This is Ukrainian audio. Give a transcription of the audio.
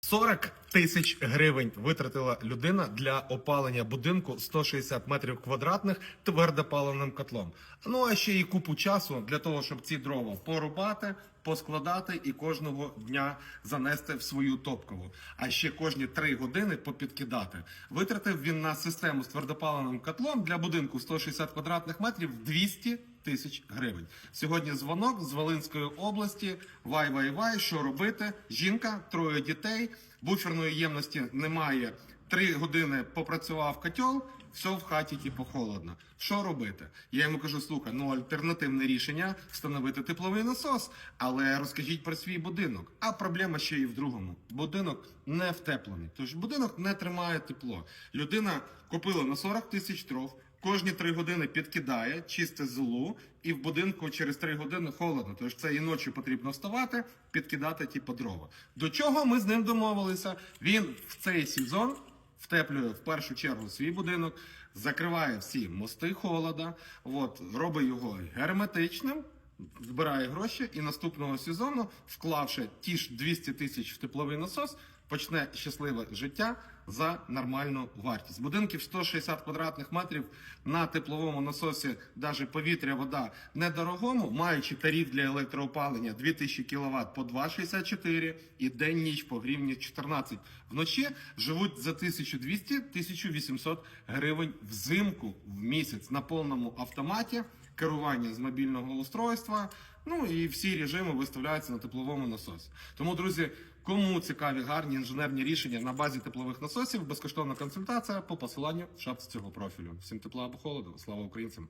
40 тисяч гривень витратила людина для опалення будинку 160 метрів квадратних твердопаливним котлом. Ну а ще й купу часу для того, щоб ці дрова порубати, поскладати і кожного дня занести в свою топкову. А ще кожні 3 години попідкидати. Витратив він на систему з твердопаливним котлом для будинку 160 квадратних метрів 200 тисяч гривень. Сьогодні дзвонок з Волинської області. Вай вай вай, що робити? Жінка, троє дітей, буферної ємності немає. Три години попрацював котел, все в хаті типу холодно. Що робити? Я йому кажу: слухай, ну альтернативне рішення встановити тепловий насос. Але розкажіть про свій будинок. А проблема ще і в другому: будинок не втеплений. Тож будинок не тримає тепло. Людина купила на 40 тисяч дров. Кожні три години підкидає, чисте золу, і в будинку через три години холодно. Тож це і ночі потрібно вставати, підкидати ті дрова. До чого ми з ним домовилися? Він в цей сезон втеплює в першу чергу свій будинок, закриває всі мости холода, от, робить його герметичним. Збирає гроші і наступного сезону, вклавши ті ж 200 тисяч в тепловий насос, почне щасливе життя за нормальну вартість. Будинків 160 квадратних метрів на тепловому насосі, навіть повітря, вода недорогому, маючи тариф для електроопалення 2000 кВт по 2,64 і день ніч по гривні 14 вночі, живуть за 1200-1800 гривень взимку в місяць на повному автоматі керування з мобільного устройства. Ну і всі режими виставляються на тепловому насосі. Тому, друзі, кому цікаві гарні інженерні рішення на базі теплових насосів, безкоштовна консультація по посиланню в шапці цього профілю. Всім тепла або холоду. Слава українцям!